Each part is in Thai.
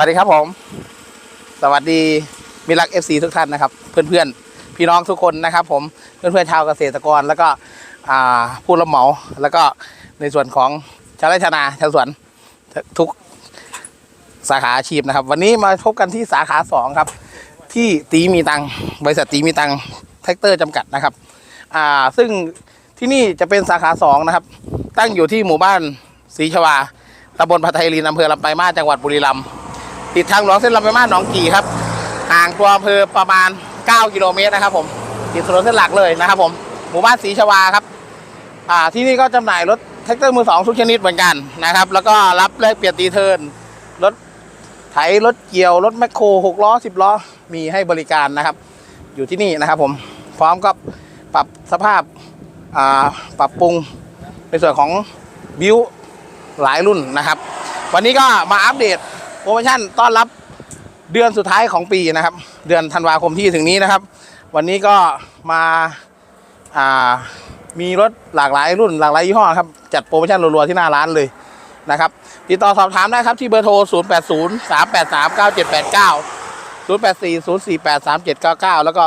วัสดีครับผม สวัสดีมิรักเอฟซีทุกท่านนะครับ เพื่อนๆ พี่น้องทุกคนนะครับ ผมเพื่อนๆชาวเกษตรกรแล้วก็ผู้รับเหมาแล้วก็ในส่วนของชาวไร่ชาวนาชาวสวนทุกสาขาอาชีพนะครับ วันนี้มาพบกันที่สาขาสองครับ ที่ตีมีตังบริษัทตีมีตังแท็กเตอร์จำกัดนะครับซึ่งที่นี่จะเป็นสาขาสองนะครับ ตั้งอยู่ที่หมู่บ้านศรีชวาตำบลพัทไทยลีนอำเภอลำปลายมาจังหวัดบุรีรัมย์ ติดทางหลวงเส้นลำปายมาหนองกี่ครับห่างตัวอำเภอประมาณ 9 กิโลเมตรนะครับ ผมติดถนนเส้นหลักเลยนะครับ ผมหมู่บ้านศรีชวาครับอ่าที่นี่ก็จำหน่ายรถแท็กเตอร์มือสองทุกชนิดเหมือนกันนะครับ แล้วก็รับแลกเปลี่ยนตีเทิร์นรถไถรถเกี่ยวรถแมคโครหกล้อสิบล้อมีให้บริการนะครับ อยู่ที่นี่นะครับ ผมพร้อมกับปรับสภาพอ่าปรับปรุงในส่วนของบิวหลายรุ่นนะครับ วันนี้ก็มาอัปเดต รโมชั่นต้อนรับเดือนสุดท้ายของปีนะครับ เดือนธันวาคมที่ถึงนี้นะครับ วันนี้ก็มาอ่ามีรถหลากหลายรุ่นหลากหลายยี่ห้อครับ จัดโปรโมชั่นรัวๆที่หน้าร้านเลยนะครับติดต่อสอบถามได้ครับที่เบอร์โทร 0 8 0 3 8 3 9 7 8 9 0 8 4 0 4 8 3 7 9 9 แล้วก็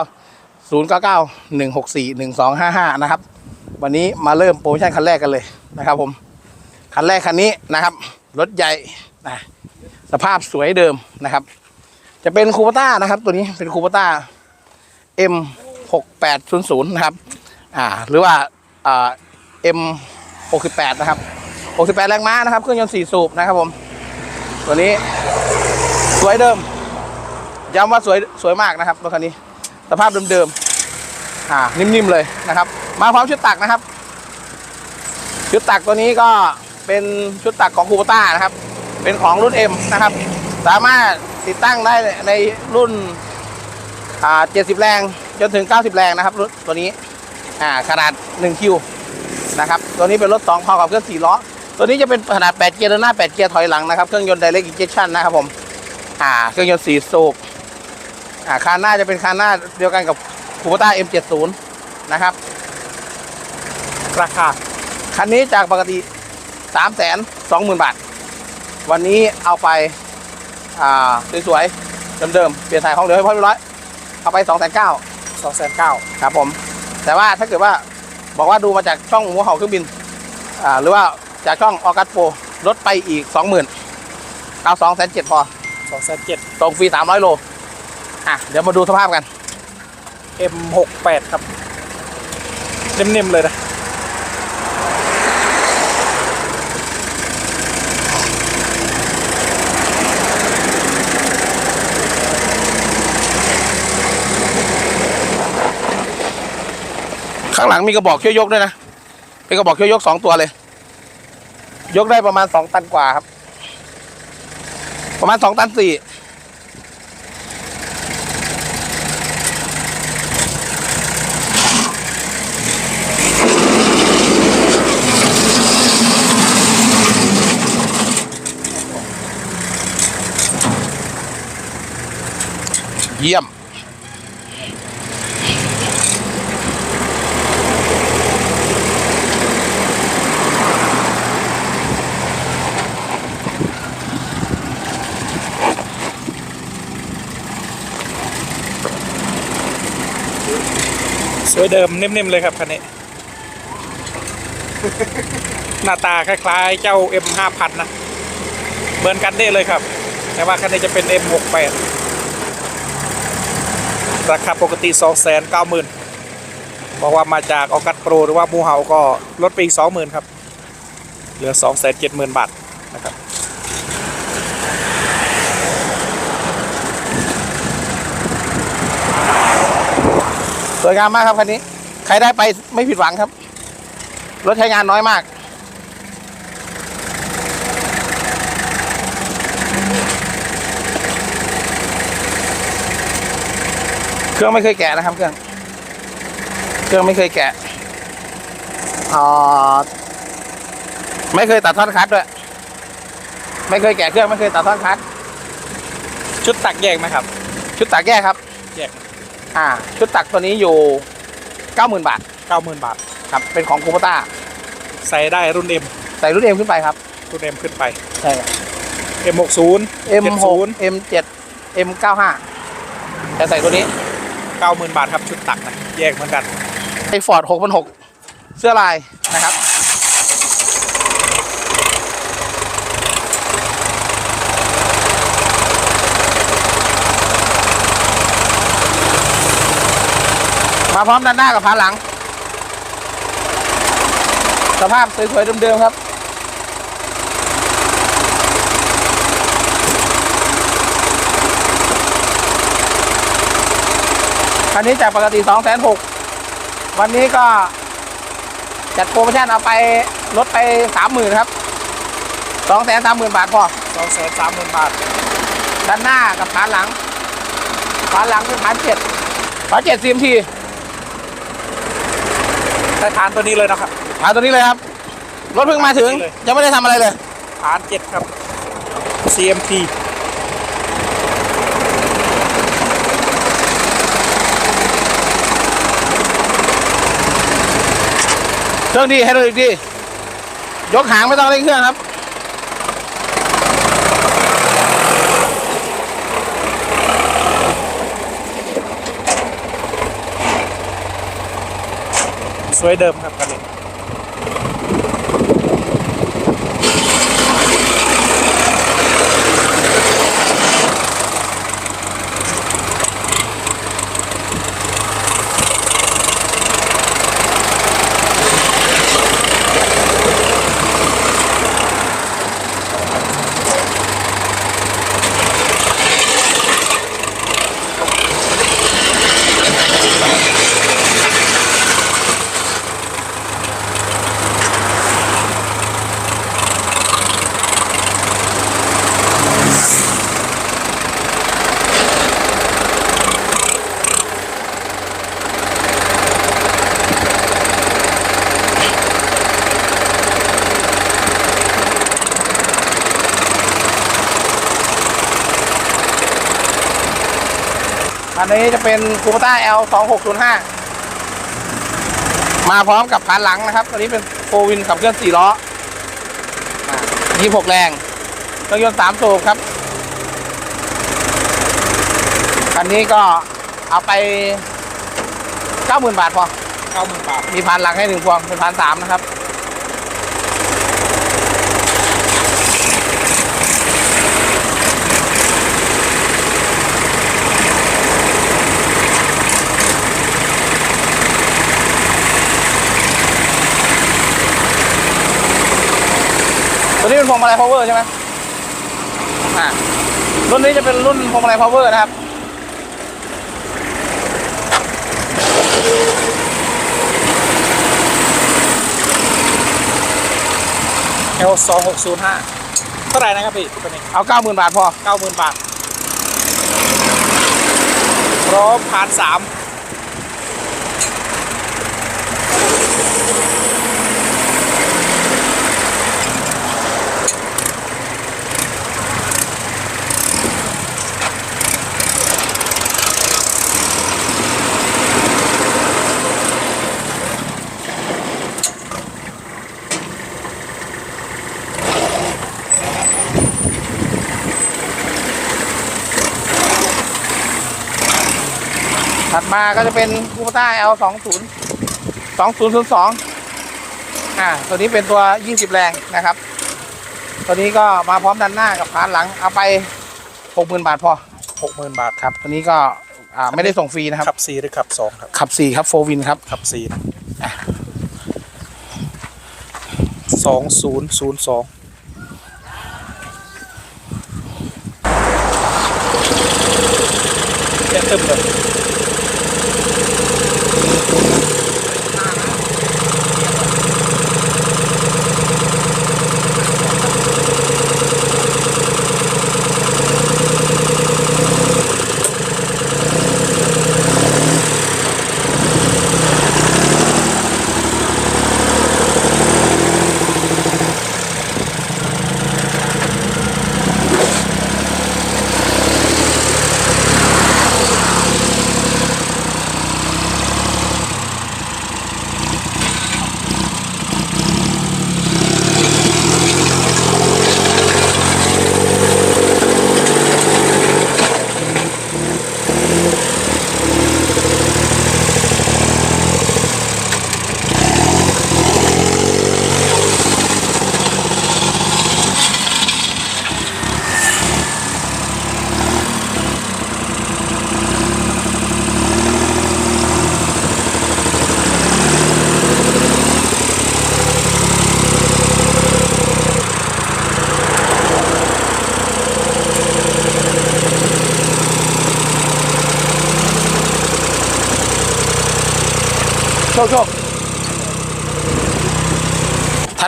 0 9 9 1 6 4 1 2 5 5 นะครับ วันนี้มาเริ่มโปรโมชั่นคันแรกกันเลยนะครับผม คันแรกคันนี้นะครับ รถใหญ่นะ สภาพสวยเดิมนะครับ จะเป็นคูปต้านะครับ ตัวนี้เป็นคูปต้า M 6 8 0 0นะครับ อ่า หรือว่าอ่า M 6 8นะครับ 68 แรงม้านะครับเครื่องยนต์4สูบนะครับผม ตัวนี้สวยเดิมย้ำว่าสวยสวยมากนะครับรถคันนี้สภาพเดิมๆอ่านิ่มๆเลยนะครับ มาพร้อมชุดตักนะครับ ชุดตักตัวนี้ก็เป็นชุดตักของคูปต้านะครับ เป็นของรุ่น M นะครับ สามารถติดตั้งได้ในรุ่นอ่า70 แรงจนถึง 90 แรงนะครับรุ่นตัวนี้อ่าขนาด1คิวนะครับตัวนี้เป็นรถ2พอกับเครื่อง4ล้อ ตัวนี้จะเป็นขนาด 8 เกียร์เดินหน้า 8 เกียร์ถอยหลังนะครับ เครื่องยนต์ direct injection นะครับผมอ่าเครื่องยนต์4สูบอ่าคานหน้าจะเป็นคานหน้าเดียวกันกับคูปต้า M70 นะครับราคาคันนี้จากปกติ 3 2 0 0 0 0 บาท วันนี้เอาไป อ่า สวยๆ เดิมๆ เปลี่ยนถ่ายของเหลือให้พ่อเรียบร้อย เอาไป2 9 0 0 0สองแสนเก้าครับผม แต่ว่าถ้าเกิดว่าบอกว่าดูมาจากช่องหัวเห่าเครื่องบิน อ่า หรือว่าจากช่องออกัสโปรลดไปอีก20,000เอา2 7 0 0 0พอสองแสนเจ็ดส่งฟรี300โล อะ เดี๋ยวมาดูสภาพกันเอ็มหกแปดครับนิ่มๆเลยนะ ข้างหลังมีกระบอกช่วยยกด้วยนะเป็นกระบอกช่วยยกสองตัวเลย ยกได้ประมาณสองตันกว่าครับ ประมาณสองตันสี่เยี่ยม วยเดิมนิ่มๆเลยครับคันนี้ หน้าตาคล้ายๆ เจ้า M ห้าพันนะเหมือนกันได้เลยครับ แต่ว่าคันนี้จะเป็น M หกแปดราคาปกติ 2 9 0 0 0 0บอกว่ามาจากออกัสโปรหรือว่ามูเฮาก็ลดไปอีก 20,000 ครับ เหลือ 2 7 0 0 0 0 บาทนะครับ สวยงามมากครับคันนี้ ใครได้ไปไม่ผิดหวังครับ รถใช้งานน้อยมาก เครื่องไม่เคยแกะนะครับ เครื่อง เครื่องไม่เคยแกะอ่าไม่เคยตัดท่อนคัดด้วย ไม่เคยแกะเครื่องไม่เคยตัดท่อนคัด ชุดตักแยกไหมครับ ชุดตักแยกครับแยก อ่าชุดตักตัวนี้อยู่เก้าหมื่นบาท90,000 บาทครับเป็นของคูปต้าใส่ได้รุ่น M ใส่รุ่นเอ็มขึ้นไปครับรุ่น M ขึ้นไป ใช่ครับ M60 M6 M7 M95 จะใส่ตัวนี้ 90,000 บาทครับชุดตักนะแยกเหมือนกันไอฟอร์ด6,600เสื้อลายนะครับ พร้อมด้านหน้ากับพานหลัง สภาพสวยๆเดิมๆครับ คันนี้จากปกติ2 6 0 0 0วันนี้ก็จัดโปรโมชั่นเอาไปลดไป 30,000 ครับ2 3 0 0 0 0 บาทพอ230,000 บาท ด้านหน้ากับผานหลังผานหลังเป็นผานเจ็ดผานเจ็ดซีมที ได้ทานตัวนี้เลยนะครับผานตัวนี้เลยครับ รถเพิ่งมาถึง เลย ยังไม่ได้ทำอะไรเลยทาน7ครับ CMT เครื่องดีให้ดูอีกดียกหางไม่ต้องเร่งเครื่องครับ สวยเดิมครับคันนี้ อันนี้จะเป็นคูปต้า L 2 6 0 5มาพร้อมกับผานหลังนะครับ ตัวนี้เป็นโฟวินขับเคลื่อน4ล้อ26 แรงเครื่องยนต์3สูบครับคันนี้ก็เอาไป 90,000 บาทพอ90,000บาท มีพานหลังให้หนึ่งพวงเป็นพานสามนะครับ ตัวนี้เป็น พวงมาลัย power ใช่ไหมอ่ารุ่นนี้จะเป็นรุ่นพวงมาลัย power นะครับ L 2605เท่าไหร่นะครับพี่ตัวนี้เอา90,000บาทพอ90,000บาทพร้อมผ่านสาม ถัดมาก็จะเป็นคูปต้า L 2 0 2 0 0 2อ่าตัวนี้เป็นตัว20แรงนะครับ ตัวนี้ก็มาพร้อมด้านหน้ากับพานหลังเอาไป60,000บาทพอ60,000บาทครับตัวนี้ก็อ่าไม่ได้ส่งฟรีนะครับขับ4หรือขับ2ครับขับ4ครับโฟวินครับขับ4นะ2002เต็มเต็มเลย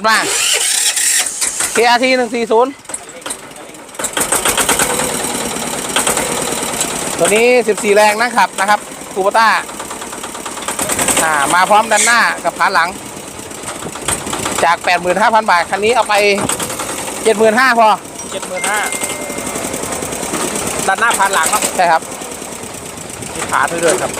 ดมา KRT หนึ่งสี่ศูนย์ตัวนี้สิบสี่แรงนะครับนะครับคูปต้าอ่ามาพร้อมด้านหน้ากับขาหลัง จากแปดหมื่นห้าพันบาท คันนี้เอาไปเจ็ดหมื่นห้าพอเจ็ดหมื่นห้าด้านหน้าผ่านหลังครับใช่ครับมีขาด้วยด้วยครับ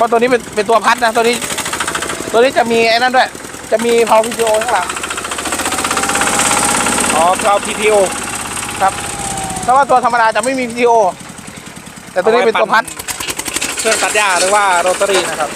เพราะตัวนี้เป็นเป็นตัวพัดนะตัวนี้ ตัวนี้จะมีไอ้นั่นด้วย จะมีเพาพีโอข้างหลังอ๋อเรา PTO ครับเพราะว่าตัวธรรมดาจะไม่มีพีโอแต่ตัวนี้เป็นตัวพัด เครื่องตัดหญ้าหรือว่าโรตารี่นะครับ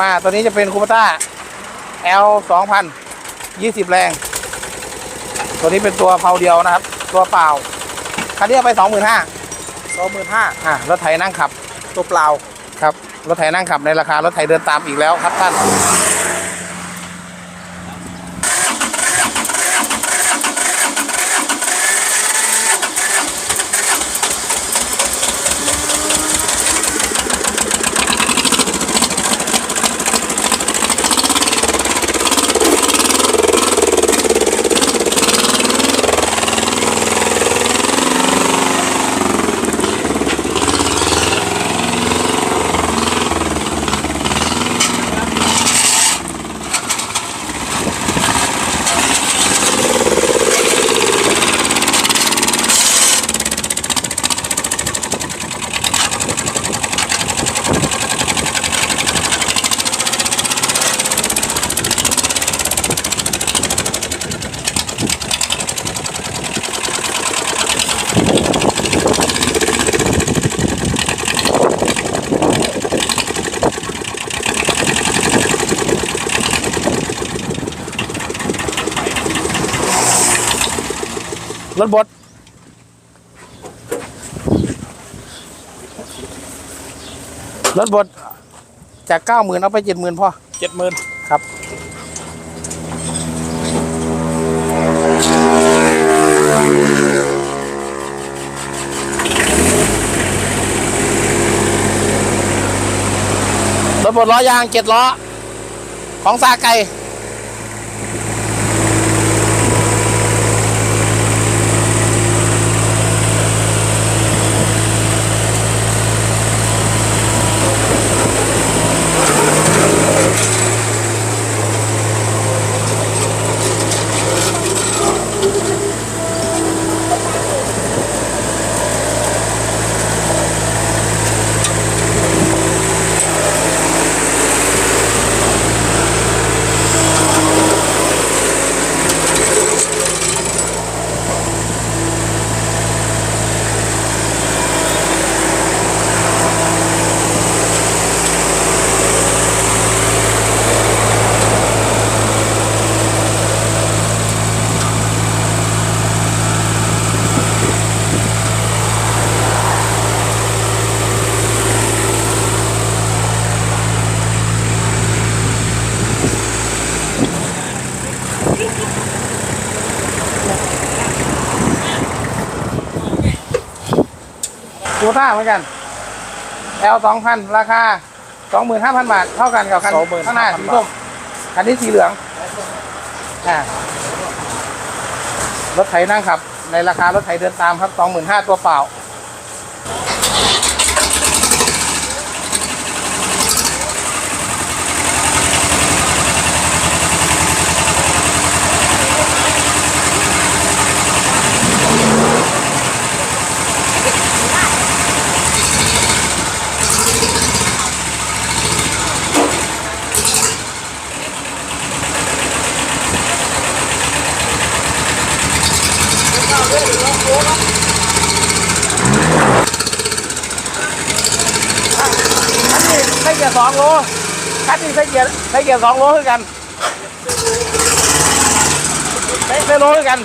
มาตัวนี้จะเป็นคูปต้า L สองพันยี่สิบแรง ตัวนี้เป็นตัวเพาเดียวนะครับ ตัวเปล่า คันนี้เอาไปสองหมื่นห้าสองหมื่นห้าอ่ารถไถนั่งขับ ตัวเปล่า ครับ รถไถนั่งขับในราคารถไถเดินตามอีกแล้วครับท่าน รถบดรถบดจากเก้าหมื่นเอาไปเจ็ดหมื่นพอเจ็ดหมื่นครับรถบดล้อยางเจ็ดล้อ ของซาไก่ เหมือนกัน L สองพันราคาสองหมื่นห้าพันบาท เท่ากันกับคันข้างหน้าสีส้มคันนี้สีเหลืองอ่ารถไถนั่งขับ ในราคารถไถเดินตามครับสองหมื่นห้าตัวเปล่า เกียร์สองโลคันนี้ใส่เกียร์ใส่เกียร์สองโลคือกันใส่ใส่โลคือกัน